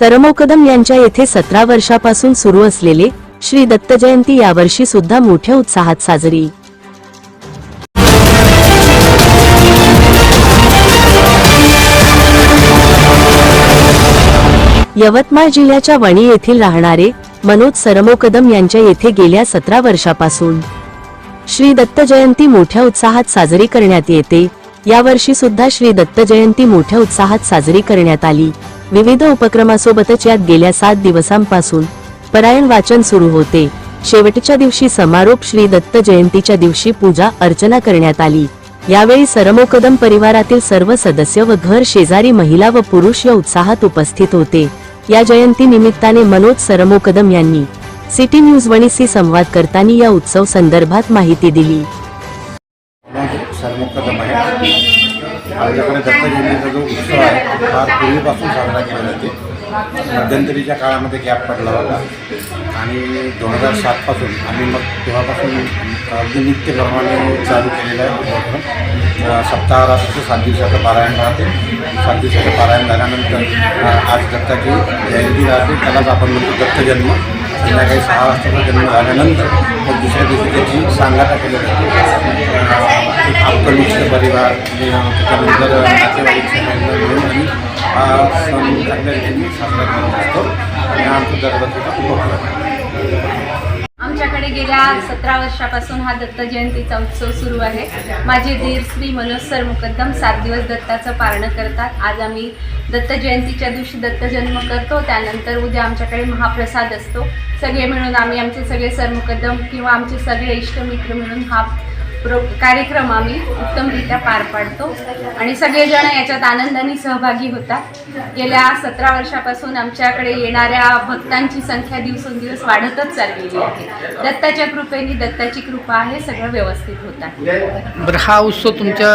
तरमो कदम यांच्या येथे सतरा वर्षापासून सुरू असलेले श्री दत्त जयंती यावर्षी सुद्धा मोठ्या उत्साहात साजरी. यवतमाळ जिल्ह्याच्या वणी येथील राहणारे मनोज सरमो कदम यांच्या येथे गेल्या सतरा वर्षापासून. श्री दत्त जयंती मोठ्या उत्साहात साजरी करण्यात येते. यावर्षी सुद्धा श्री दत्त जयंती मोठ्या उत्साहात साजरी करण्यात आली. विविध उपक्रमासोबतच यात गेल्या सात दिवसांपासून परायण वाचन सुरू होते. शेवटच्या दिवशी समारोप श्री दत्त जयंतीच्या दिवशी पूजा अर्चना करण्यात आली. यावेळी सरमोकदम परिवारातील सर्व सदस्य व घर शेजारी महिला व पुरुष या उत्साहात उपस्थित होते. या जयंती निमित्ताने मनोज सरमोकदम यांनी सिटी न्यूज वणीशी संवाद करताना या उत्सव संदर्भात माहिती दिली. सर्वोत्तम आमच्याकडे दत्त जो उत्सव आहे फार पूर्वीपासून साजरा केला जाते. मध्यंतरीच्या काळामध्ये गॅप पडला होता. आणि दोन हजार सातपासून आम्ही मग तेव्हापासून अगदी नित्यप्रमाणे चालू केलेलं आहे उपक्रम अ, सप्ताहात सात दिवसाचं पारायण राहते. सात दिवसाचं पारायण झाल्यानंतर आज दत्ताची जयंती राहते. त्यालाच आपण म्हणतो दत्तजन्म संध्याकाळी सहा वाजताचा जन्म झाल्यानंतर मग दुसऱ्या दिवशी त्याची सांगाता केली जाते. एक परिवार त्याच्यानंतर मिळून हा सण चांगल्या रीतीने साजरा करत असतो आणि उपक्रम आमच्याकडे गेल्या सतरा वर्षापासून हा दत्त जयंतीचा उत्सव सुरू आहे. माझे धीर श्री मनोज सर मुकद्दम सात दिवस दत्ताचं पारणं करतात. आज आम्ही दत्त जयंतीच्या दिवशी दत्त जन्म करतो त्यानंतर उद्या आमच्याकडे महाप्रसाद असतो. सगळे मिळून आम्ही आमचे सगळे सर मुकद्दम किंवा आमचे सगळे इष्टमित्र मिळून हा प्रो कार्यक्रम आम्ही उत्तमरित्या पार पाडतो. आणि सगळेजण याच्यात आनंदाने सहभागी होतात. गेल्या सतरा वर्षापासून आमच्याकडे येणाऱ्या भक्तांची संख्या दिवसेंदिवस वाढतच चाललेली आहे. दत्ताच्या कृपेने दत्ताची कृपा आहे सगळं व्यवस्थित होत आहे. बरं हा उत्सव तुमच्या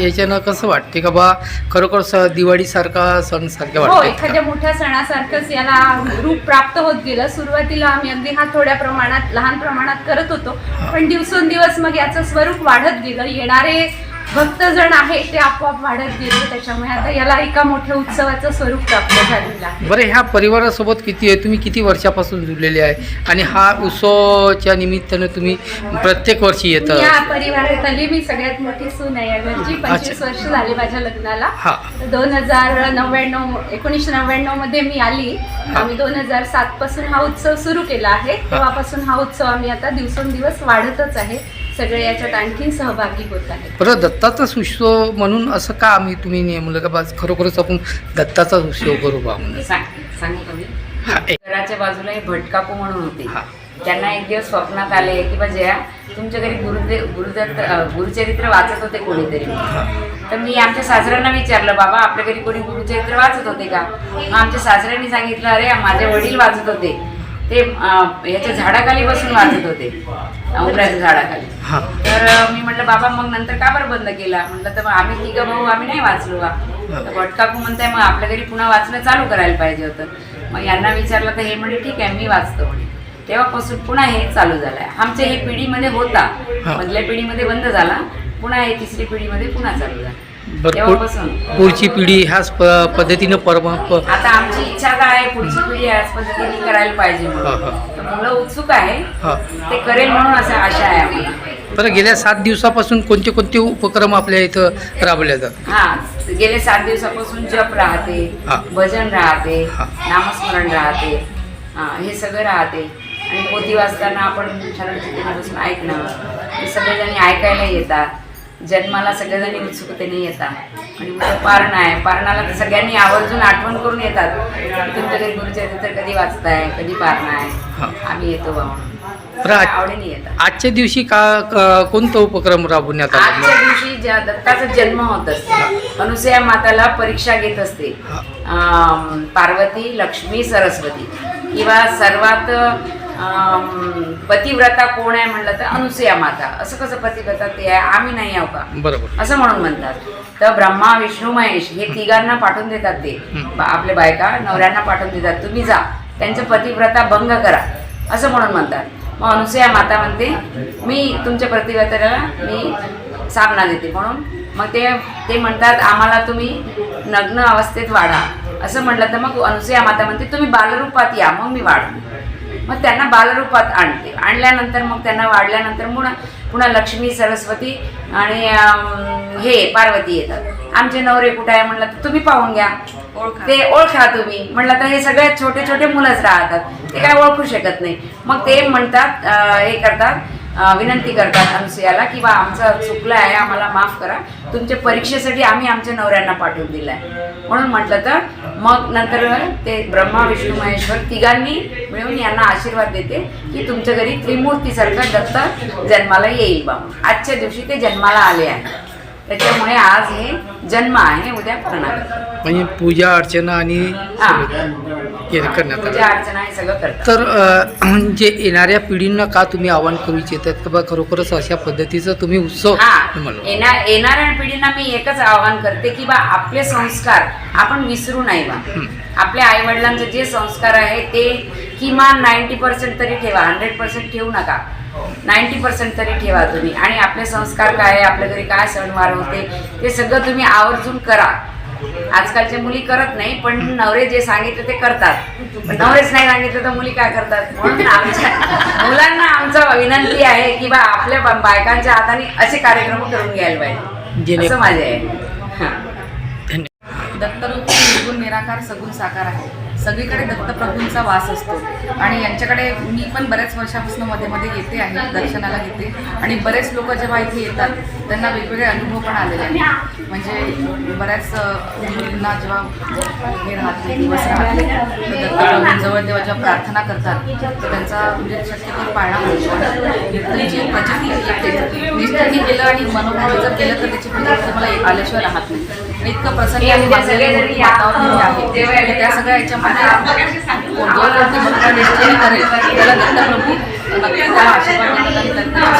याच्यानं कसं वाटते का बा? खरोखर स दिवाळीसारखा सण सारखे हो वाटते एखाद्या मोठ्या सणासारखंच याला रूप प्राप्त होत गेलं. सुरुवातीला आम्ही अगदी हा थोड्या प्रमाणात लहान प्रमाणात करत होतो. पण दिवसेंदिवस मग याचं स्वरूप वाढत गेलं. येणारे भक्तजण आहे ते आपोआप वाढत गेले. त्याच्यामुळे आता याला एका मोठ्या उत्सवाचं स्वरूप प्राप्त झालेलं आहे. बरं ह्या परिवारासोबत किती आहे? तुम्ही किती वर्षापासून जुळलेले आहे? आणि हा उत्सवच्या निमित्तानं तुम्ही प्रत्येक वर्षी येतं या परिवारातली मी सगळ्यात मोठी सून आहे. या घरची पंचवीस वर्ष झाली माझ्या लग्नाला. हा. दोन हजार नव्याण्णव एकोणीसशे नव्याण्णवमध्ये मी आली. आम्ही दोन हजार सात पासून हा उत्सव सुरू केला आहे. तेव्हापासून हा उत्सव आम्ही आता दिवसेंदिवस वाढतच आहे. सगळे याच्यात आणखीन सहभागी होत आहेत. बरं दत्ताचा उत्सव म्हणून असं का आम्ही तुम्ही नेमलं? का बा खरोखरच आपण दत्ताचा उत्सव करू बा म्हणून? सांग सांगू का मी हा एक. घराच्या बाजूला एक भटकाकू म्हणून होते. हा. त्यांना एक दिवस स्वप्नात आले की बा जया तुमच्या घरी गुरुदेव गुरुदत्त अं, गुरुचरित्र वाचत होते कोणीतरी. तर मी आमच्या सासऱ्यांना विचारलं बाबा आपल्या घरी कोणी गुरुचरित्र वाचत होते का? मग आमच्या सासऱ्यांनी सांगितलं अरे माझे वडील वाचत होते. ते अं, याच्या झाडाखाली बसून वाचत होते. उमराच्या झाडाखाली. तर मी म्हटलं बाबा मग नंतर का बरं बंद केला? म्हटलं तर आम्ही तिघं भाऊ आम्ही नाही वाचलो बा. भटकाकू म्हणताय मग आपल्या घरी पुन्हा वाचणं चालू करायला पाहिजे होतं. मग यांना विचारलं तर हे म्हणजे ठीक आहे मी वाचतो म्हणे. तेव्हापासून पुन्हा हे चालू झालंय. आमच्या हे पिढीमध्ये होता. मधल्या पिढीमध्ये बंद झाला. पुन्हा हे तिसरी पिढीमध्ये पुन्हा चालू झाला. तेव्हापासून. पुढची पिढी ह्याच प- पद्धतीनं प- आता आमची इच्छा काय आहे पुढची पिढी याच पद्धतीने करायला पाहिजे हा, म्हणून. तर मुलं उत्सुक आहे. हा. ते करेल म्हणून असं आशा आहे आम्हाला. बरं गेल्या सात दिवसापासून कोणते कोणते उपक्रम आपल्या इथं राबवले जातात? हा गेले सात दिवसापासून जप राहते. भजन राहते हा. नामस्मरण राहते हा, हे सगळं राहते. आणि पोथी वाचताना आपण छान बसून ऐकणं हे सगळेजणी ऐकायला येतात. जन्माला सगळेजणी उत्सुकतेने येतात. आणि उद्या पारण आहे. पारणाला तर सगळ्यांनी आवर्जून आठवण करून येतात. की तुमच्या घरी गुरुचरित्र कधी वाचताय कधी पारणं. आहे. आम्ही येतो बा म्हणून बरं आज- आवडीने येतात. आजच्या दिवशी का क- कोणता उपक्रम राबवण्यात आला? आजच्या दिवशी ज्या दत्ताचा जन्म होत असते अनुसया माताला परीक्षा घेत असते. अं, पार्वती लक्ष्मी सरस्वती. किंवा सर्वात पतिव्रता कोण आहे म्हणलं तर अनुसया माता. असं कसं पतिव्रता ते आहे? आम्ही नाही आहो का? बरोबर. असं म्हणून म्हणतात. तर ब्रह्मा विष्णू महेश हे तिघांना पाठवून देतात ते. आपले बायका नवऱ्यांना पाठवून देतात. तुम्ही जा. त्यांचं पतिव्रता भंग करा. असं म्हणून म्हणतात. मग अनुसया माता म्हणते मी तुमच्या प्रतिव्रतेला मी सामना देते म्हणून. मग ते ते म्हणतात आम्हाला तुम्ही नग्न अवस्थेत वाढा. असं म्हटलं तर मग अनुसया माता म्हणते तुम्ही बालरूपात या मग मी वाढ मग त्यांना बालरूपात आणते. आणल्यानंतर मग त्यांना वाढल्यानंतर पुन्हा पुन्हा लक्ष्मी सरस्वती आणि हे पार्वती येतात. आमचे नवरे कुठे आहे म्हणलं तर तुम्ही पाहून घ्या. ते ओळखा तुम्ही. म्हणलं तर हे सगळे छोटे छोटे मुलंच राहतात. ते काय ओळखू शकत नाही. मग ते म्हणतात हे करतात विनंती करतात अनुसयाला की बा आमचं चुकलं आहे आम्हाला माफ करा. तुमच्या परीक्षेसाठी आम्ही आमच्या नवऱ्यांना पाठवून दिलं आहे म्हणून म्हटलं तर मग नंतर ते ब्रह्मा विष्णू महेश्वर तिघांनी मिळून यांना आशीर्वाद देते की तुमच्या घरी त्रिमूर्तीसारखं दत्त जन्माला येईल बा. आजच्या दिवशी ते जन्माला आले आहे त्याच्यामुळे आज हे जन्म आहे उद्या प्रणाम म्हणजे पूजा अर्चना आणि हा. हे करण्यात पूजा आलं अर्चना हे सगळं करतात. तर अ, जे येणाऱ्या पिढींना का तुम्ही आव्हान करू इच्छितात? की बा खरोखरच अशा पद्धतीचा तुम्ही उत्सव हा. येणार येणाऱ्या पिढींना मी एकच आवाहन करते की बा आपले संस्कार आपण विसरू नाही बा. आपल्या आई वडिलांचे जे संस्कार आहे ते किमान नाईन्टी पर्सेंट तरी ठेवा हंड्रेड पर्सेंट ठेवू नका. नाईन्टी पर्सेंट तरी ठेवा तुम्ही. आणि आपले संस्कार काय आहे? आपल्या घरी काय सणवार होते? ते सगळं तुम्ही आवर्जून करा. आजकालच्या मुली करत नाही पण नवरे जे सांगितलं ते करतात. पण नवरेच नाही सांगितलं तर मुली काय करतात? म्हणून आमच्या मुलांना आमचं विनंती आहे की बा आपल्या बायकांच्या हाताने असे कार्यक्रम करून घ्यायला पाहिजे. असं माझे आहे. दत्तरूप निर्गुण निराकार सगुण साकार आहे. सगळीकडे दत्तप्रभूंचा वास असतो. आणि यांच्याकडे मी पण बऱ्याच वर्षापासून मध्ये मध्ये येते आहे दर्शनाला घेते आणि बरेच लोक जेव्हा इथे येतात त्यांना वेगवेगळे अनुभव पण आलेले आहेत. म्हणजे बऱ्याच मुलींना जेव्हा हे राहते दिवस राहते दत्तप्रभूंजवळ जेव्हा जेव्हा प्रार्थना करतात तर त्यांचा म्हणजे शक्यतो पाळणा होतो कीर्तनाची प्रचिती येते निष्ठेने केलं आणि मनोभावे जर केलं तर त्याची प्रचिती मला आल्याशिवाय राहत नाही. इतकं प्रसन्न आणि वातावरण इथे आहे. आणि त्या सगळ्या याच्यामध्ये जो कोणती भक्त निष्ठेने करेल त्याला दत्तप्रभू नक्की त्याला आशीर्वाद